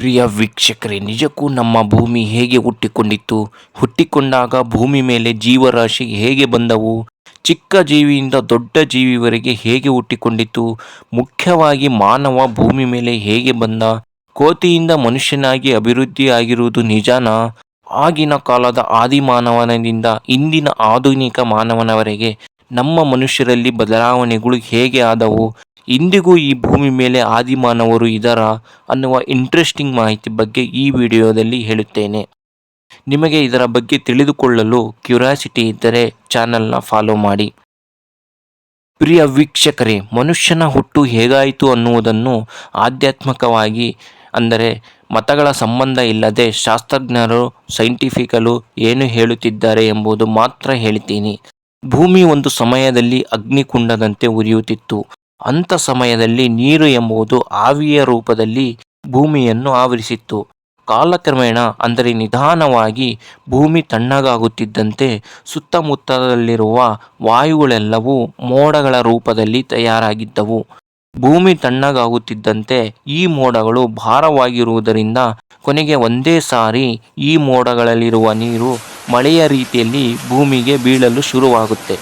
ಪ್ರಿಯ ವೀಕ್ಷಕರೇ, ನಿಜಕ್ಕೂ ನಮ್ಮ ಭೂಮಿ ಹೇಗೆ ಹುಟ್ಟಿಕೊಂಡಿತ್ತು? ಹುಟ್ಟಿಕೊಂಡಾಗ ಭೂಮಿ ಮೇಲೆ ಜೀವರಾಶಿ ಹೇಗೆ ಬಂದವು? ಚಿಕ್ಕ ಜೀವಿಯಿಂದ ದೊಡ್ಡ ಜೀವಿವರೆಗೆ ಹೇಗೆ ಹುಟ್ಟಿಕೊಂಡಿತ್ತು? ಮುಖ್ಯವಾಗಿ ಮಾನವ ಭೂಮಿ ಮೇಲೆ ಹೇಗೆ ಬಂದ? ಕೋತಿಯಿಂದ ಮನುಷ್ಯನಾಗಿ ಅಭಿವೃದ್ಧಿ ಆಗಿರುವುದು ನಿಜನಾ? ಆಗಿನ ಕಾಲದ ಆದಿಮಾನವನಿಂದ ಇಂದಿನ ಆಧುನಿಕ ಮಾನವನವರೆಗೆ ನಮ್ಮ ಮನುಷ್ಯರಲ್ಲಿ ಬದಲಾವಣೆಗಳು ಹೇಗೆ ಆದವು? ಇಂದಿಗೂ ಈ ಭೂಮಿ ಮೇಲೆ ಆದಿಮಾನವರು ಇದರ ಅನ್ನುವ ಇಂಟ್ರೆಸ್ಟಿಂಗ್ ಮಾಹಿತಿ ಬಗ್ಗೆ ಈ ವಿಡಿಯೋದಲ್ಲಿ ಹೇಳುತ್ತೇನೆ. ನಿಮಗೆ ಇದರ ಬಗ್ಗೆ ತಿಳಿದುಕೊಳ್ಳಲು ಕ್ಯೂರಿಯಾಸಿಟಿ ಇದ್ದರೆ ಚಾನಲ್ನ ಫಾಲೋ ಮಾಡಿ. ಪ್ರಿಯ ವೀಕ್ಷಕರೇ, ಮನುಷ್ಯನ ಹುಟ್ಟು ಹೇಗಾಯಿತು ಅನ್ನುವುದನ್ನು ಆಧ್ಯಾತ್ಮಿಕವಾಗಿ, ಅಂದರೆ ಮತಗಳ ಸಂಬಂಧ ಇಲ್ಲದೆ ಶಾಸ್ತ್ರಜ್ಞರು ಸೈಂಟಿಫಿಕಲು ಏನು ಹೇಳುತ್ತಿದ್ದಾರೆ ಎಂಬುದು ಮಾತ್ರ ಹೇಳ್ತೀನಿ. ಭೂಮಿ ಒಂದು ಸಮಯದಲ್ಲಿ ಅಗ್ನಿಕುಂಡದಂತೆ ಉರಿಯುತ್ತಿತ್ತು. ಅಂಥ ಸಮಯದಲ್ಲಿ ನೀರು ಎಂಬುದು ಆವಿಯ ರೂಪದಲ್ಲಿ ಭೂಮಿಯನ್ನು ಆವರಿಸಿತ್ತು. ಕಾಲಕ್ರಮೇಣ ಅಂದರೆ ನಿಧಾನವಾಗಿ ಭೂಮಿ ತಣ್ಣಗಾಗುತ್ತಿದ್ದಂತೆ ಸುತ್ತಮುತ್ತದಲ್ಲಿರುವ ವಾಯುಗಳೆಲ್ಲವೂ ಮೋಡಗಳ ರೂಪದಲ್ಲಿ ತಯಾರಾಗಿದ್ದವು. ಭೂಮಿ ತಣ್ಣಗಾಗುತ್ತಿದ್ದಂತೆ ಈ ಮೋಡಗಳು ಭಾರವಾಗಿರುವುದರಿಂದ ಕೊನೆಗೆ ಒಂದೇ ಸಾರಿ ಈ ಮೋಡಗಳಲ್ಲಿರುವ ನೀರು ಮಳೆಯ ರೀತಿಯಲ್ಲಿ ಭೂಮಿಗೆ ಬೀಳಲು ಶುರುವಾಗುತ್ತೆ.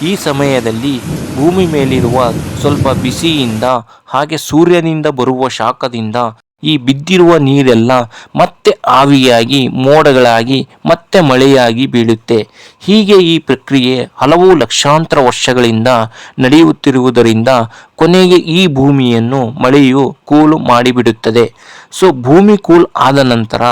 ಈ ಸಮಯದಲ್ಲಿ ಭೂಮಿ ಮೇಲಿರುವ ಸ್ವಲ್ಪ ಬಿಸಿಯಿಂದ ಹಾಗೆ ಸೂರ್ಯನಿಂದ ಬರುವ ಶಾಖದಿಂದ ಈ ಬಿದ್ದಿರುವ ನೀರೆಲ್ಲ ಮತ್ತೆ ಆವಿಯಾಗಿ, ಮೋಡಗಳಾಗಿ, ಮತ್ತೆ ಮಳೆಯಾಗಿ ಬೀಳುತ್ತೆ. ಹೀಗೆ ಈ ಪ್ರಕ್ರಿಯೆ ಹಲವು ಲಕ್ಷಾಂತರ ವರ್ಷಗಳಿಂದ ನಡೆಯುತ್ತಿರುವುದರಿಂದ ಕೊನೆಗೆ ಈ ಭೂಮಿಯನ್ನು ಮಳೆಯು ಕೂಲು ಮಾಡಿಬಿಡುತ್ತದೆ. ಸೊ ಭೂಮಿ ಕೂಲ್ ಆದ ನಂತರ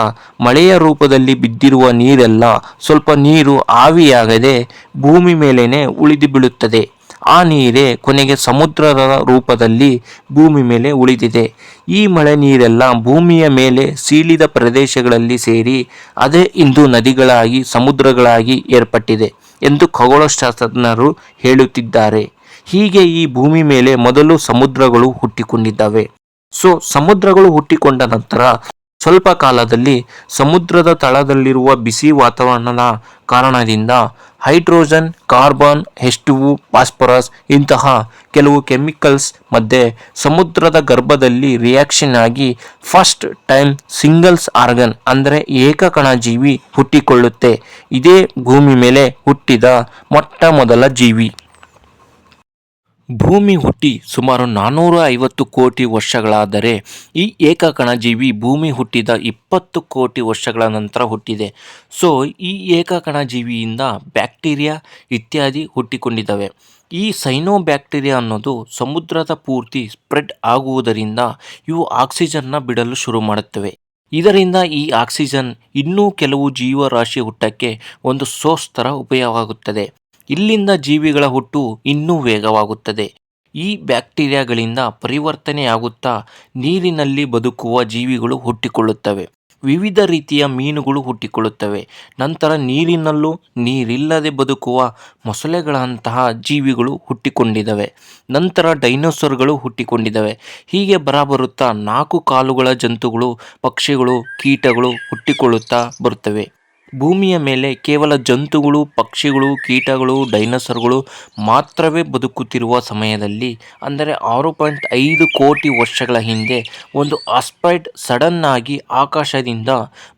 ಮಳೆಯ ರೂಪದಲ್ಲಿ ಬಿದ್ದಿರುವ ನೀರೆಲ್ಲ ಸ್ವಲ್ಪ ನೀರು ಆವಿಯಾಗದೆ ಭೂಮಿ ಮೇಲೇನೆ ಉಳಿದು ಬೀಳುತ್ತದೆ. ಆ ನೀರೇ ಕೊನೆಗೆ ಸಮುದ್ರದ ರೂಪದಲ್ಲಿ ಭೂಮಿ ಮೇಲೆ ಉಳಿದಿದೆ. ಈ ಮಳೆ ನೀರೆಲ್ಲ ಭೂಮಿಯ ಮೇಲೆ ಸೀಳಿದ ಪ್ರದೇಶಗಳಲ್ಲಿ ಸೇರಿ ಅದೇ ಇಂದು ನದಿಗಳಾಗಿ, ಸಮುದ್ರಗಳಾಗಿ ಏರ್ಪಟ್ಟಿದೆ ಎಂದು ಖಗೋಳಶಾಸ್ತ್ರಜ್ಞರು ಹೇಳುತ್ತಿದ್ದಾರೆ. ಹೀಗೆ ಈ ಭೂಮಿ ಮೇಲೆ ಮೊದಲು ಸಮುದ್ರಗಳು ಹುಟ್ಟಿಕೊಂಡಿದ್ದಾವೆ. ಸೊ ಸಮುದ್ರಗಳು ಹುಟ್ಟಿಕೊಂಡ ನಂತರ ಸ್ವಲ್ಪ ಕಾಲದಲ್ಲಿ ಸಮುದ್ರದ ತಳದಲ್ಲಿರುವ ಬಿಸಿ ವಾತಾವರಣದ ಕಾರಣದಿಂದ ಹೈಡ್ರೋಜನ್, ಕಾರ್ಬನ್ ಹೆಸ್ಟುವು ಫಾಸ್ಫರಸ್ ಇಂತಹ ಕೆಲವು ಕೆಮಿಕಲ್ಸ್ ಮಧ್ಯೆ ಸಮುದ್ರದ ಗರ್ಭದಲ್ಲಿ ರಿಯಾಕ್ಷನ್ ಆಗಿ ಫಸ್ಟ್ ಟೈಮ್ ಸಿಂಗಲ್ಸ್ ಆರ್ಗನ್ ಅಂದರೆ ಏಕಕಣಜೀವಿ ಹುಟ್ಟಿಕೊಳ್ಳುತ್ತೆ. ಇದೇ ಭೂಮಿ ಮೇಲೆ ಹುಟ್ಟಿದ ಮೊಟ್ಟ ಮೊದಲ ಜೀವಿ. ಭೂಮಿ ಹುಟ್ಟಿ ಸುಮಾರು ನಾನ್ನೂರ ಐವತ್ತು ಕೋಟಿ ವರ್ಷಗಳಾದರೆ ಈ ಏಕಕಣಜೀವಿ ಭೂಮಿ ಹುಟ್ಟಿದ ಇಪ್ಪತ್ತು ಕೋಟಿ ವರ್ಷಗಳ ನಂತರ ಹುಟ್ಟಿದೆ. ಸೊ, ಈ ಏಕಕಣಜೀವಿಯಿಂದ ಬ್ಯಾಕ್ಟೀರಿಯಾ ಇತ್ಯಾದಿ ಹುಟ್ಟಿಕೊಂಡಿದ್ದಾವೆ. ಈ ಸೈನೋ ಬ್ಯಾಕ್ಟೀರಿಯಾ ಅನ್ನೋದು ಸಮುದ್ರದ ಪೂರ್ತಿ ಸ್ಪ್ರೆಡ್ ಆಗುವುದರಿಂದ ಇವು ಆಕ್ಸಿಜನ್ನ ಬಿಡಲು ಶುರು ಮಾಡುತ್ತವೆ. ಇದರಿಂದ ಈ ಆಕ್ಸಿಜನ್ ಇನ್ನೂ ಕೆಲವು ಜೀವರಾಶಿ ಹುಟ್ಟಕ್ಕೆ ಒಂದು ಸೋರ್ಸ್ ಥರ ಉಪಯೋಗವಾಗುತ್ತದೆ. ಇಲ್ಲಿಂದ ಜೀವಿಗಳ ಹುಟ್ಟು ಇನ್ನೂ ವೇಗವಾಗುತ್ತದೆ. ಈ ಬ್ಯಾಕ್ಟೀರಿಯಾಗಳಿಂದ ಪರಿವರ್ತನೆಯಾಗುತ್ತಾ ನೀರಿನಲ್ಲಿ ಬದುಕುವ ಜೀವಿಗಳು ಹುಟ್ಟಿಕೊಳ್ಳುತ್ತವೆ. ವಿವಿಧ ರೀತಿಯ ಮೀನುಗಳು ಹುಟ್ಟಿಕೊಳ್ಳುತ್ತವೆ. ನಂತರ ನೀರಿನಲ್ಲೂ ನೀರಿಲ್ಲದೆ ಬದುಕುವ ಮೊಸಳೆಗಳಂತಹ ಜೀವಿಗಳು ಹುಟ್ಟಿಕೊಂಡಿದ್ದಾವೆ ನಂತರ ಡೈನೋಸರ್ಗಳು ಹುಟ್ಟಿಕೊಂಡಿದ್ದಾವೆ ಹೀಗೆ ಬರಬರುತ್ತಾ ನಾಲ್ಕು ಕಾಲುಗಳ ಜಂತುಗಳು, ಪಕ್ಷಿಗಳು, ಕೀಟಗಳು ಹುಟ್ಟಿಕೊಳ್ಳುತ್ತಾ ಬರುತ್ತವೆ. ಭೂಮಿಯ ಮೇಲೆ ಕೇವಲ ಜಂತುಗಳು, ಪಕ್ಷಿಗಳು, ಕೀಟಗಳು, ಡೈನೋಸರ್ಗಳು ಮಾತ್ರವೇ ಬದುಕುತ್ತಿರುವ ಸಮಯದಲ್ಲಿ, ಅಂದರೆ ಆರು ಪಾಯಿಂಟ್ ಐದು ಕೋಟಿ ವರ್ಷಗಳ ಹಿಂದೆ, ಒಂದು ಆಸ್ಪೈಡ್ ಸಡನ್ ಆಗಿ ಆಕಾಶದಿಂದ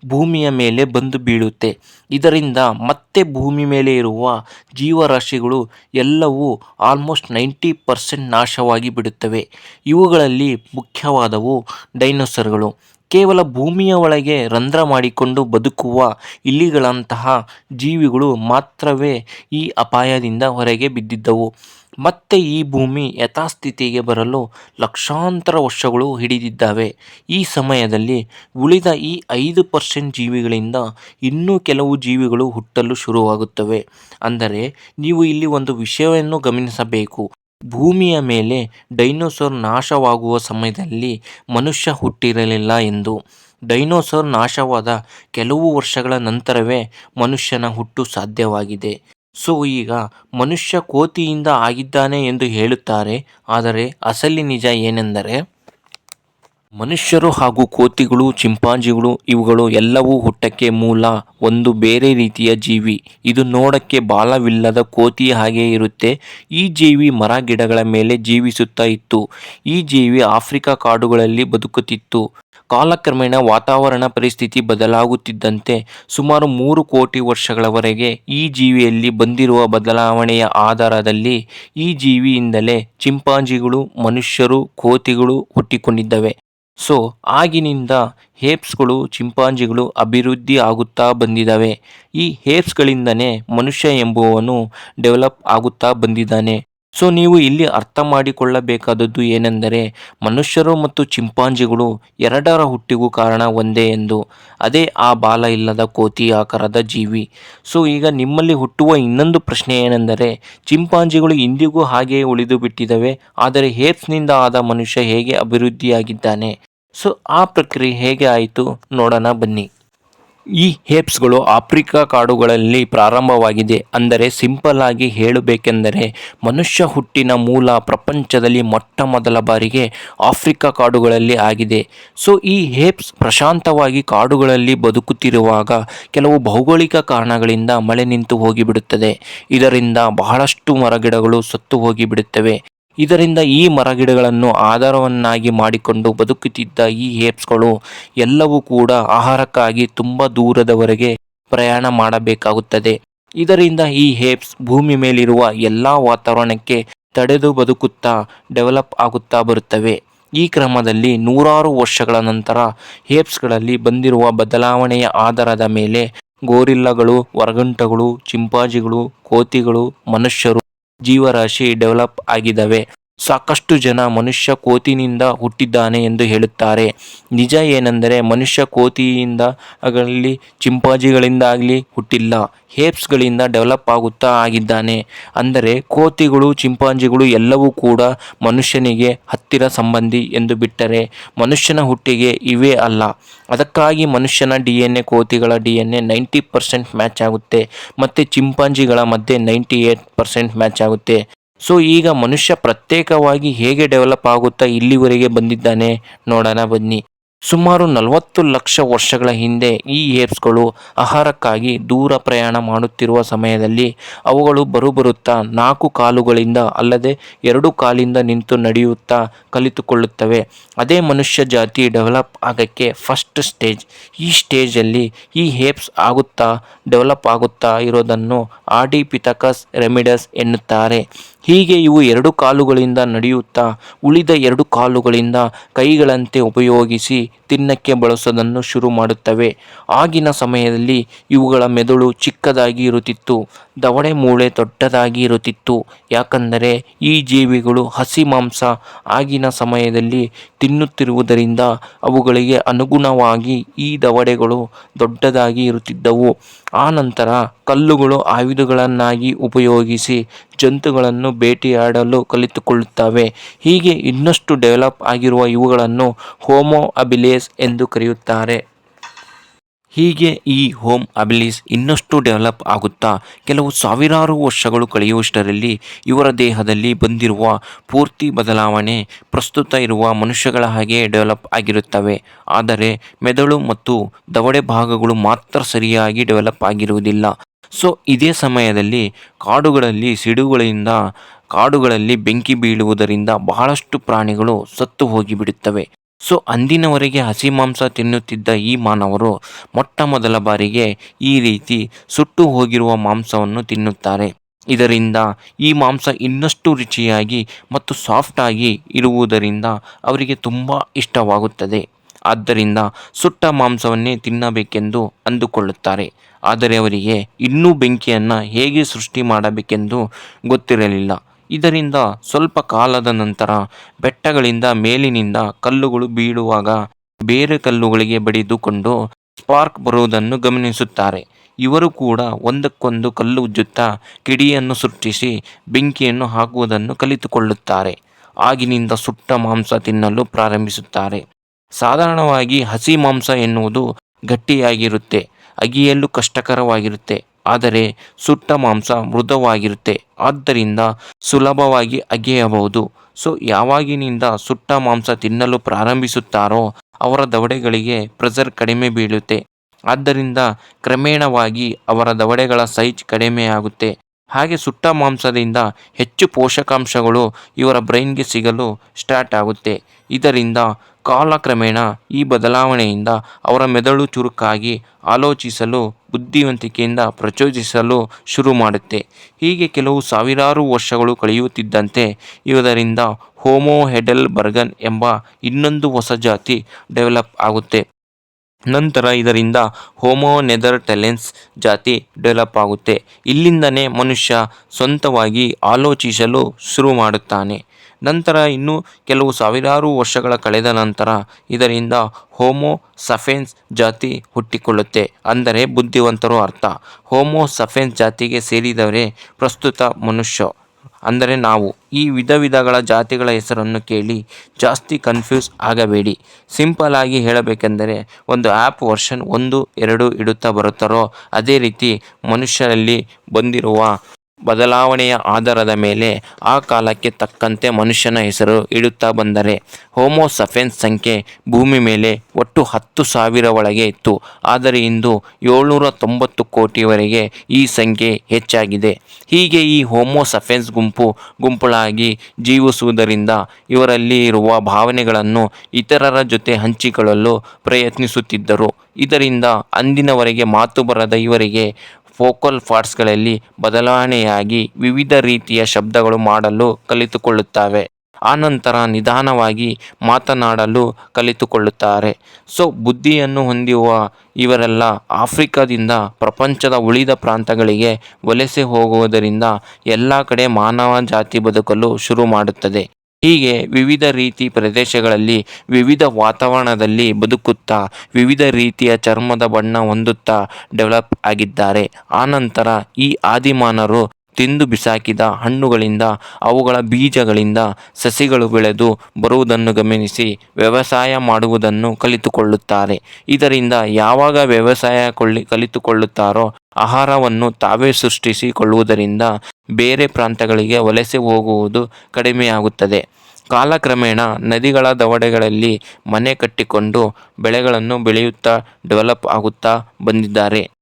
ಭೂಮಿಯ ಮೇಲೆ ಬಂದು ಬೀಳುತ್ತೆ. ಇದರಿಂದ ಮತ್ತೆ ಭೂಮಿ ಮೇಲೆ ಇರುವ ಜೀವರಾಶಿಗಳು ಎಲ್ಲವೂ ಆಲ್ಮೋಸ್ಟ್ ನೈಂಟಿ ಪರ್ಸೆಂಟ್ ನಾಶವಾಗಿ ಬಿಡುತ್ತವೆ. ಇವುಗಳಲ್ಲಿ ಮುಖ್ಯವಾದವು ಡೈನೋಸರ್ಗಳು. ಕೇವಲ ಭೂಮಿಯ ಒಳಗೆ ರಂಧ್ರ ಮಾಡಿಕೊಂಡು ಬದುಕುವ ಇಲಿಗಳಂತಹ ಜೀವಿಗಳು ಮಾತ್ರವೇ ಈ ಅಪಾಯದಿಂದ ಹೊರಗೆ ಬಿದ್ದಿದ್ದವು. ಮತ್ತೆ ಈ ಭೂಮಿ ಯಥಾಸ್ಥಿತಿಗೆ ಬರಲು ಲಕ್ಷಾಂತರ ವರ್ಷಗಳು ಹಿಡಿದಿದ್ದಾವೆ. ಈ ಸಮಯದಲ್ಲಿ ಉಳಿದ ಈ ಐದು ಪರ್ಸೆಂಟ್ ಜೀವಿಗಳಿಂದ ಇನ್ನೂ ಕೆಲವು ಜೀವಿಗಳು ಹುಟ್ಟಲು ಶುರುವಾಗುತ್ತವೆ. ಅಂದರೆ, ನೀವು ಇಲ್ಲಿ ಒಂದು ವಿಷಯವನ್ನು ಗಮನಿಸಬೇಕು. ಭೂಮಿಯ ಮೇಲೆ ಡೈನೋಸಾರ್ ನಾಶವಾಗುವ ಸಮಯದಲ್ಲಿ ಮನುಷ್ಯ ಹುಟ್ಟಿರಲಿಲ್ಲ ಎಂದು. ಡೈನೋಸಾರ್ ನಾಶವಾದ ಕೆಲವು ವರ್ಷಗಳ ನಂತರವೇ ಮನುಷ್ಯನ ಹುಟ್ಟು ಸಾಧ್ಯವಾಗಿದೆ. ಸೊ, ಈಗ ಮನುಷ್ಯ ಕೋತಿಯಿಂದ ಆಗಿದ್ದಾನೆ ಎಂದು ಹೇಳುತ್ತಾರೆ. ಆದರೆ ಅಸಲಿ ನಿಜ ಏನೆಂದರೆ ಮನುಷ್ಯರು ಹಾಗೂ ಕೋತಿಗಳು, ಚಿಂಪಾಂಜಿಗಳು, ಇವುಗಳು ಎಲ್ಲವೂ ಹುಟ್ಟಕ್ಕೆ ಮೂಲ, ಒಂದು ಬೇರೆ ರೀತಿಯ ಜೀವಿ. ಇದು ನೋಡಕ್ಕೆ ಬಾಲವಿಲ್ಲದ ಕೋತಿ ಹಾಗೆ ಇರುತ್ತೆ. ಈ ಜೀವಿ ಮರ ಗಿಡಗಳ ಮೇಲೆ ಜೀವಿಸುತ್ತಾ ಇತ್ತು. ಈ ಜೀವಿ ಆಫ್ರಿಕಾ ಕಾಡುಗಳಲ್ಲಿ ಬದುಕುತ್ತಿತ್ತು. ಕಾಲಕ್ರಮೇಣ ವಾತಾವರಣ ಪರಿಸ್ಥಿತಿ ಬದಲಾಗುತ್ತಿದ್ದಂತೆ ಸುಮಾರು ಮೂರು ಕೋಟಿ ವರ್ಷಗಳವರೆಗೆ ಈ ಜೀವಿಯಲ್ಲಿ ಬಂದಿರುವ ಬದಲಾವಣೆಯ ಆಧಾರದಲ್ಲಿ ಈ ಜೀವಿಯಿಂದಲೇ ಚಿಂಪಾಂಜಿಗಳು, ಮನುಷ್ಯರು, ಕೋತಿಗಳು ಹುಟ್ಟಿಕೊಂಡಿದ್ದವೆ. ಸೊ ಆಗಿನಿಂದ ಹೇಪ್ಸ್ಗಳು ಚಿಂಪಾಂಜಿಗಳು ಅಭಿವೃದ್ಧಿ ಆಗುತ್ತಾ ಬಂದಿದ್ದಾವೆ. ಈ ಹೇಪ್ಸ್ಗಳಿಂದನೇ ಮನುಷ್ಯ ಎಂಬುವವನು ಡೆವಲಪ್ ಆಗುತ್ತಾ ಬಂದಿದ್ದಾನೆ. ಸೊ ನೀವು ಇಲ್ಲಿ ಅರ್ಥ ಮಾಡಿಕೊಳ್ಳಬೇಕಾದದ್ದು ಏನೆಂದರೆ ಮನುಷ್ಯರು ಮತ್ತು ಚಿಂಪಾಂಜಿಗಳು ಎರಡರ ಹುಟ್ಟಿಗೂ ಕಾರಣ ಒಂದೇ ಎಂದು. ಅದೇ ಆ ಬಾಲ ಇಲ್ಲದ ಕೋತಿ ಆಕಾರದ ಜೀವಿ. ಸೊ ಈಗ ನಿಮ್ಮಲ್ಲಿ ಹುಟ್ಟುವ ಇನ್ನೊಂದು ಪ್ರಶ್ನೆ ಏನೆಂದರೆ ಚಿಂಪಾಂಜಿಗಳು ಇಂದಿಗೂ ಹಾಗೆಯೇ ಉಳಿದು ಬಿಟ್ಟಿದ್ದಾವೆ, ಆದರೆ ಹೇರ್ಸ್ನಿಂದ ಆದ ಮನುಷ್ಯ ಹೇಗೆ ಅಭಿವೃದ್ಧಿಯಾಗಿದ್ದಾನೆ? ಸೊ ಆ ಪ್ರಕ್ರಿಯೆ ಹೇಗೆ ಆಯಿತು ನೋಡೋಣ ಬನ್ನಿ. ಈ ಹೇಪ್ಸ್ಗಳು ಆಫ್ರಿಕಾ ಕಾಡುಗಳಲ್ಲಿ ಪ್ರಾರಂಭವಾಗಿದೆ. ಅಂದರೆ ಸಿಂಪಲ್ ಆಗಿ ಹೇಳಬೇಕೆಂದರೆ, ಮನುಷ್ಯ ಹುಟ್ಟಿನ ಮೂಲ ಪ್ರಪಂಚದಲ್ಲಿ ಮೊಟ್ಟ ಮೊದಲ ಬಾರಿಗೆ ಆಫ್ರಿಕಾ ಕಾಡುಗಳಲ್ಲಿ ಆಗಿದೆ. ಸೊ, ಈ ಹೇಪ್ಸ್ ಪ್ರಶಾಂತವಾಗಿ ಕಾಡುಗಳಲ್ಲಿ ಬದುಕುತ್ತಿರುವಾಗ ಕೆಲವು ಭೌಗೋಳಿಕ ಕಾರಣಗಳಿಂದ ಮಳೆ ನಿಂತು ಹೋಗಿಬಿಡುತ್ತದೆ. ಇದರಿಂದ ಬಹಳಷ್ಟು ಮರಗಿಡಗಳು ಸತ್ತು ಹೋಗಿಬಿಡುತ್ತವೆ. ಇದರಿಂದ ಈ ಮರಗಿಡಗಳನ್ನು ಆಧಾರವನ್ನಾಗಿ ಮಾಡಿಕೊಂಡು ಬದುಕುತ್ತಿದ್ದ ಈ ಹೇಪ್ಸ್ಗಳು ಎಲ್ಲವೂ ಕೂಡ ಆಹಾರಕ್ಕಾಗಿ ತುಂಬ ದೂರದವರೆಗೆ ಪ್ರಯಾಣ ಮಾಡಬೇಕಾಗುತ್ತದೆ. ಇದರಿಂದ ಈ ಹೇಪ್ಸ್ ಭೂಮಿ ಮೇಲಿರುವ ಎಲ್ಲ ವಾತಾವರಣಕ್ಕೆ ತಡೆದು ಬದುಕುತ್ತಾ ಡೆವಲಪ್ ಆಗುತ್ತಾ ಬರುತ್ತವೆ. ಈ ಕ್ರಮದಲ್ಲಿ ನೂರಾರು ವರ್ಷಗಳ ನಂತರ ಹೇಪ್ಸ್ಗಳಲ್ಲಿ ಬಂದಿರುವ ಬದಲಾವಣೆಯ ಆಧಾರದ ಮೇಲೆ ಗೋರಿಲ್ಲಗಳು ವರ್ಗಂಟಗಳು ಚಿಂಪಾಜಿಗಳು, ಕೋತಿಗಳು, ಮನುಷ್ಯರು ಜೀವರಾಶಿ ಡೆವಲಪ್ ಆಗಿದ್ದಾವೆ. ಸಾಕಷ್ಟು ಜನ ಮನುಷ್ಯ ಕೋತಿನಿಂದ ಹುಟ್ಟಿದ್ದಾನೆ ಎಂದು ಹೇಳುತ್ತಾರೆ. ನಿಜ ಏನೆಂದರೆ ಮನುಷ್ಯ ಕೋತಿಯಿಂದ ಆಗಲಿ ಚಿಂಪಾಂಜಿಗಳಿಂದಾಗಲಿ ಹುಟ್ಟಿಲ್ಲ. ಹೇಪ್ಸ್ಗಳಿಂದ ಡೆವಲಪ್ ಆಗುತ್ತಾ ಆಗಿದ್ದಾನೆ. ಅಂದರೆ ಕೋತಿಗಳು, ಚಿಂಪಾಂಜಿಗಳು ಎಲ್ಲವೂ ಕೂಡ ಮನುಷ್ಯನಿಗೆ ಹತ್ತಿರ ಸಂಬಂಧಿ ಎಂದು ಬಿಟ್ಟರೆ ಮನುಷ್ಯನ ಹುಟ್ಟಿಗೆ ಇವೇ ಅಲ್ಲ. ಅದಕ್ಕಾಗಿ ಮನುಷ್ಯನ D N A ಕೋತಿಗಳ D N A ninety percent match ಆಗುತ್ತೆ. ಮತ್ತು ಚಿಂಪಾಂಜಿಗಳ ಮಧ್ಯೆ ನೈಂಟಿ ಏಟ್ ಪರ್ಸೆಂಟ್ ಮ್ಯಾಚ್ ಆಗುತ್ತೆ. ಸೊ ಈಗ ಮನುಷ್ಯ ಪ್ರತ್ಯೇಕವಾಗಿ ಹೇಗೆ ಡೆವಲಪ್ ಆಗುತ್ತಾ ಇಲ್ಲಿವರೆಗೆ ಬಂದಿದ್ದಾನೆ ನೋಡೋಣ ಬನ್ನಿ. ಸುಮಾರು ನಲವತ್ತು ಲಕ್ಷ ವರ್ಷಗಳ ಹಿಂದೆ ಈ ಏಪ್ಸ್ಗಳು ಆಹಾರಕ್ಕಾಗಿ ದೂರ ಪ್ರಯಾಣ ಮಾಡುತ್ತಿರುವ ಸಮಯದಲ್ಲಿ ಅವುಗಳು ಬರುಬರುತ್ತಾ ನಾಲ್ಕು ಕಾಲುಗಳಿಂದ ಅಲ್ಲದೆ ಎರಡು ಕಾಲಿಂದ ನಿಂತು ನಡೆಯುತ್ತಾ ಕಲಿತುಕೊಳ್ಳುತ್ತವೆ. ಅದೇ ಮನುಷ್ಯ ಜಾತಿ ಡೆವಲಪ್ ಆಗೋಕ್ಕೆ ಫಸ್ಟ್ ಸ್ಟೇಜ್ ಈ ಸ್ಟೇಜಲ್ಲಿ ಈ ಹೇಪ್ಸ್ ಆಗುತ್ತಾ ಡೆವಲಪ್ ಆಗುತ್ತಾ ಇರೋದನ್ನು ಆಡಿಪಿಥಕಸ್ ರೆಮಿಡಸ್ ಎನ್ನುತ್ತಾರೆ. ಹೀಗೆ ಇವು ಎರಡು ಕಾಲುಗಳಿಂದ ನಡೆಯುತ್ತಾ ಉಳಿದ ಎರಡು ಕಾಲುಗಳಿಂದ ಕೈಗಳಂತೆ ಉಪಯೋಗಿಸಿ ತಿನ್ನಕ್ಕೆ ಬಳಸೋದನ್ನು ಶುರು ಮಾಡುತ್ತವೆ. ಆಗಿನ ಸಮಯದಲ್ಲಿ ಇವುಗಳ ಮೆದುಳು ಚಿಕ್ಕದಾಗಿ ಇರುತ್ತಿತ್ತು, ದವಡೆ ಮೂಳೆ ದೊಡ್ಡದಾಗಿ ಇರುತ್ತಿತ್ತು. ಯಾಕಂದರೆ ಈ ಜೀವಿಗಳು ಹಸಿ ಮಾಂಸ ಆಗಿನ ಸಮಯದಲ್ಲಿ ತಿನ್ನುತ್ತಿರುವುದರಿಂದ ಅವುಗಳಿಗೆ ಅನುಗುಣವಾಗಿ ಈ ದವಡೆಗಳು ದೊಡ್ಡದಾಗಿ ಇರುತ್ತಿದ್ದವು. ಆ ನಂತರ ಕಲ್ಲುಗಳು ಆಯುಧಗಳನ್ನಾಗಿ ಉಪಯೋಗಿಸಿ ಜಂತುಗಳನ್ನು ಬೇಟೆಯಾಡಲು ಕಲಿತುಕೊಳ್ಳುತ್ತವೆ. ಹೀಗೆ ಇನ್ನಷ್ಟು ಡೆವಲಪ್ ಆಗಿರುವ ಇವುಗಳನ್ನು ಹೋಮೋ ಅಬಿಲೇಸ್ ಎಂದು ಕರೆಯುತ್ತಾರೆ. ಹೀಗೆ ಈ ಹೋಮ್ ಅಬಿಲಿಸ್ ಇನ್ನಷ್ಟು ಡೆವಲಪ್ ಆಗುತ್ತಾ ಕೆಲವು ಸಾವಿರಾರು ವರ್ಷಗಳು ಕಳೆಯುವಷ್ಟರಲ್ಲಿ ಇವರ ದೇಹದಲ್ಲಿ ಬಂದಿರುವ ಪೂರ್ತಿ ಬದಲಾವಣೆ ಪ್ರಸ್ತುತ ಇರುವ ಮನುಷ್ಯಗಳ ಹಾಗೆ ಡೆವಲಪ್ ಆಗಿರುತ್ತವೆ. ಆದರೆ ಮೆದುಳು ಮತ್ತು ದವಡೆ ಭಾಗಗಳು ಮಾತ್ರ ಸರಿಯಾಗಿ ಡೆವಲಪ್ ಆಗಿರುವುದಿಲ್ಲ. ಸೊ, ಇದೇ ಸಮಯದಲ್ಲಿ ಕಾಡುಗಳಲ್ಲಿ ಸಿಡುಗಳಿಂದ ಕಾಡುಗಳಲ್ಲಿ ಬೆಂಕಿ ಬೀಳುವುದರಿಂದ ಬಹಳಷ್ಟು ಪ್ರಾಣಿಗಳು ಸತ್ತು ಹೋಗಿಬಿಡುತ್ತವೆ. ಸೊ ಅಂದಿನವರೆಗೆ ಹಸಿ ಮಾಂಸ ತಿನ್ನುತ್ತಿದ್ದ ಈ ಮಾನವರು ಮೊಟ್ಟ ಮೊದಲ ಬಾರಿಗೆ ಈ ರೀತಿ ಸುಟ್ಟು ಹೋಗಿರುವ ಮಾಂಸವನ್ನು ತಿನ್ನುತ್ತಾರೆ. ಇದರಿಂದ ಈ ಮಾಂಸ ಇನ್ನಷ್ಟು ರುಚಿಯಾಗಿ ಮತ್ತು ಸಾಫ್ಟಾಗಿ ಇರುವುದರಿಂದ ಅವರಿಗೆ ತುಂಬ ಇಷ್ಟವಾಗುತ್ತದೆ. ಆದ್ದರಿಂದ ಸುಟ್ಟ ಮಾಂಸವನ್ನೇ ತಿನ್ನಬೇಕೆಂದು ಅಂದುಕೊಳ್ಳುತ್ತಾರೆ. ಆದರೆ ಅವರಿಗೆ ಇನ್ನೂ ಬೆಂಕಿಯನ್ನು ಹೇಗೆ ಸೃಷ್ಟಿ ಮಾಡಬೇಕೆಂದು ಗೊತ್ತಿರಲಿಲ್ಲ. ಇದರಿಂದ ಸ್ವಲ್ಪ ಕಾಲದ ನಂತರ ಬೆಟ್ಟಗಳಿಂದ ಮೇಲಿನಿಂದ ಕಲ್ಲುಗಳು ಬೀಳುವಾಗ ಬೇರೆ ಕಲ್ಲುಗಳಿಗೆ ಬಡಿದುಕೊಂಡು ಸ್ಪಾರ್ಕ್ ಬರುವುದನ್ನು ಗಮನಿಸುತ್ತಾರೆ. ಇವರು ಕೂಡ ಒಂದಕ್ಕೊಂದು ಕಲ್ಲು ಉಜ್ಜುತ್ತಾ ಕಿಡಿಯನ್ನು ಸೃಷ್ಟಿಸಿ ಬೆಂಕಿಯನ್ನು ಹಾಕುವುದನ್ನು ಕಲಿತುಕೊಳ್ಳುತ್ತಾರೆ. ಆಗಿನಿಂದ ಸುಟ್ಟ ಮಾಂಸ ತಿನ್ನಲು ಪ್ರಾರಂಭಿಸುತ್ತಾರೆ. ಸಾಧಾರಣವಾಗಿ ಹಸಿ ಮಾಂಸ ಎನ್ನುವುದು ಗಟ್ಟಿಯಾಗಿರುತ್ತೆ, ಅಗಿಯಲು ಕಷ್ಟಕರವಾಗಿರುತ್ತೆ. ಆದರೆ ಸುಟ್ಟ ಮಾಂಸ ಮೃದುವಾಗಿರುತ್ತೆ. ಆದ್ದರಿಂದ ಸುಲಭವಾಗಿ ಅಗೆಯಬಹುದು. ಸೊ, ಯಾವಾಗಿನಿಂದ ಸುಟ್ಟ ಮಾಂಸ ತಿನ್ನಲು ಪ್ರಾರಂಭಿಸುತ್ತಾರೋ, ಅವರ ದವಡೆಗಳಿಗೆ ಪ್ರೆಷರ್ ಕಡಿಮೆ ಬೀಳುತ್ತೆ. ಆದ್ದರಿಂದ ಕ್ರಮೇಣವಾಗಿ ಅವರ ದವಡೆಗಳ ಸೈಜ್ ಕಡಿಮೆಯಾಗುತ್ತೆ ಹಾಗೆ ಸುಟ್ಟ ಮಾಂಸದಿಂದ ಹೆಚ್ಚು ಪೋಷಕಾಂಶಗಳು ಇವರ ಬ್ರೈನ್ಗೆ ಸಿಗಲು ಸ್ಟಾರ್ಟ್ ಆಗುತ್ತೆ. ಇದರಿಂದ ಕಾಲಕ್ರಮೇಣ ಈ ಬದಲಾವಣೆಯಿಂದ ಅವರ ಮೆದುಳು ಚುರುಕಾಗಿ ಆಲೋಚಿಸಲು, ಬುದ್ಧಿವಂತಿಕೆಯಿಂದ ಪ್ರಚೋದಿಸಲು ಶುರು ಮಾಡುತ್ತೆ. ಹೀಗೆ ಕೆಲವು ಸಾವಿರಾರು ವರ್ಷಗಳು ಕಳೆಯುತ್ತಿದ್ದಂತೆ ಇವುದರಿಂದ ಹೋಮೋ ಹೆಡೆಲ್ಬರ್ಗನ್ ಎಂಬ ಇನ್ನೊಂದು ಹೊಸ ಜಾತಿ ಡೆವಲಪ್ ಆಗುತ್ತೆ. ನಂತರ ಇದರಿಂದ ಹೋಮೋ ನೆದರ್ ಟೆಲೆನ್ಸ್ ಜಾತಿ ಡೆವಲಪ್ ಆಗುತ್ತೆ. ಇಲ್ಲಿಂದನೇ ಮನುಷ್ಯ ಸ್ವಂತವಾಗಿ ಆಲೋಚಿಸಲು ಶುರು ಮಾಡುತ್ತಾನೆ. ನಂತರ ಇನ್ನು ಕೆಲವು ಸಾವಿರಾರು ವರ್ಷಗಳ ಕಳೆದ ನಂತರ ಇದರಿಂದ ಹೋಮೋ ಸಫೆನ್ಸ್ ಜಾತಿ ಹುಟ್ಟಿಕೊಳ್ಳುತ್ತೆ ಅಂದರೆ ಬುದ್ಧಿವಂತರು ಅರ್ಥ. ಹೋಮೋ ಸಫೆನ್ಸ್ ಜಾತಿಗೆ ಸೇರಿದವರೇ ಪ್ರಸ್ತುತ ಮನುಷ್ಯ ಅಂದರೆ ನಾವು. ಈ ವಿಧ ವಿಧಗಳ ಜಾತಿಗಳ ಹೆಸರನ್ನು ಕೇಳಿ ಜಾಸ್ತಿ ಕನ್ಫ್ಯೂಸ್ ಆಗಬೇಡಿ. ಸಿಂಪಲ್ ಆಗಿ ಹೇಳಬೇಕೆಂದರೆ ಒಂದು ಆ್ಯಪ್ ವರ್ಷನ್ ಒಂದು, ಎರಡು ಇಡುತ್ತಾ ಬರುತ್ತಾರೋ ಅದೇ ರೀತಿ ಮನುಷ್ಯರಲ್ಲಿ ಬಂದಿರುವ ಬದಲಾವಣೆಯ ಆಧಾರದ ಮೇಲೆ ಆ ಕಾಲಕ್ಕೆ ತಕ್ಕಂತೆ ಮನುಷ್ಯನ ಹೆಸರು ಇಡುತ್ತಾ ಬಂದರೆ ಹೋಮೋ ಸಫೆನ್ಸ್ ಸಂಖ್ಯೆ ಭೂಮಿ ಮೇಲೆ ಒಟ್ಟು ಹತ್ತು ಸಾವಿರ ಒಳಗೆ ಇತ್ತು. ಆದರೆ ಇಂದು ಏಳ್ನೂರ ತೊಂಬತ್ತು ಕೋಟಿವರೆಗೆ ಈ ಸಂಖ್ಯೆ ಹೆಚ್ಚಾಗಿದೆ. ಹೀಗೆ ಈ ಹೋಮೋ ಸಫೆನ್ಸ್ ಗುಂಪು ಗುಂಪುಳಾಗಿ ಜೀವಿಸುವುದರಿಂದ ಇವರಲ್ಲಿ ಇರುವ ಭಾವನೆಗಳನ್ನು ಇತರರ ಜೊತೆ ಹಂಚಿಕೊಳ್ಳಲು ಪ್ರಯತ್ನಿಸುತ್ತಿದ್ದರು. ಇದರಿಂದ ಅಂದಿನವರೆಗೆ ಮಾತು ಬರದ ಇವರಿಗೆ ಫೋಕಲ್ ಪಾರ್ಟ್ಸ್ಗಳಲ್ಲಿ ಬದಲಾವಣೆಯಾಗಿ ವಿವಿಧ ರೀತಿಯ ಶಬ್ದಗಳು ಮಾಡಲು ಕಲಿತುಕೊಳ್ಳುತ್ತವೆ. ಆನಂತರ ನಿಧಾನವಾಗಿ ಮಾತನಾಡಲು ಕಲಿತುಕೊಳ್ಳುತ್ತಾರೆ. ಸೊ, ಬುದ್ಧಿಯನ್ನು ಹೊಂದಿರುವ ಇವರೆಲ್ಲ ಆಫ್ರಿಕಾದಿಂದ ಪ್ರಪಂಚದ ಉಳಿದ ಪ್ರಾಂತಗಳಿಗೆ ವಲಸೆ ಹೋಗುವುದರಿಂದ ಎಲ್ಲ ಕಡೆ ಮಾನವ ಜಾತಿ ಬದುಕಲು ಶುರು ಮಾಡುತ್ತದೆ. ಹೀಗೆ ವಿವಿಧ ರೀತಿ ಪ್ರದೇಶಗಳಲ್ಲಿ ವಿವಿಧ ವಾತಾವರಣದಲ್ಲಿ ಬದುಕುತ್ತಾ ವಿವಿಧ ರೀತಿಯ ಚರ್ಮದ ಬಣ್ಣ ಹೊಂದುತ್ತಾ ಡೆವಲಪ್ ಆಗಿದ್ದಾರೆ. ಆನಂತರ ಈ ಆದಿಮಾನರು ತಿಂದು ಬಿಸಾಕಿದ ಹಣ್ಣುಗಳಿಂದ, ಅವುಗಳ ಬೀಜಗಳಿಂದ ಸಸಿಗಳು ಬೆಳೆದು ಬರುವುದನ್ನು ಗಮನಿಸಿ ವ್ಯವಸಾಯ ಮಾಡುವುದನ್ನು ಕಲಿತುಕೊಳ್ಳುತ್ತಾರೆ. ಇದರಿಂದ ಯಾವಾಗ ವ್ಯವಸಾಯ ಕೊಳ್ಳಿ, ಕಲಿತುಕೊಳ್ಳುತ್ತಾರೋ ಆಹಾರವನ್ನು ತಾವೇ ಸೃಷ್ಟಿಸಿಕೊಳ್ಳುವುದರಿಂದ ಬೇರೆ ಪ್ರಾಂತಗಳಿಗೆ ವಲಸೆ ಹೋಗುವುದು ಕಡಿಮೆಯಾಗುತ್ತದೆ. ಕಾಲಕ್ರಮೇಣ ನದಿಗಳ ದವಡೆಗಳಲ್ಲಿ ಮನೆ ಕಟ್ಟಿಕೊಂಡು ಬೆಳೆಗಳನ್ನು ಬೆಳೆಯುತ್ತಾ ಡೆವಲಪ್ ಆಗುತ್ತಾ ಬಂದಿದ್ದಾರೆ.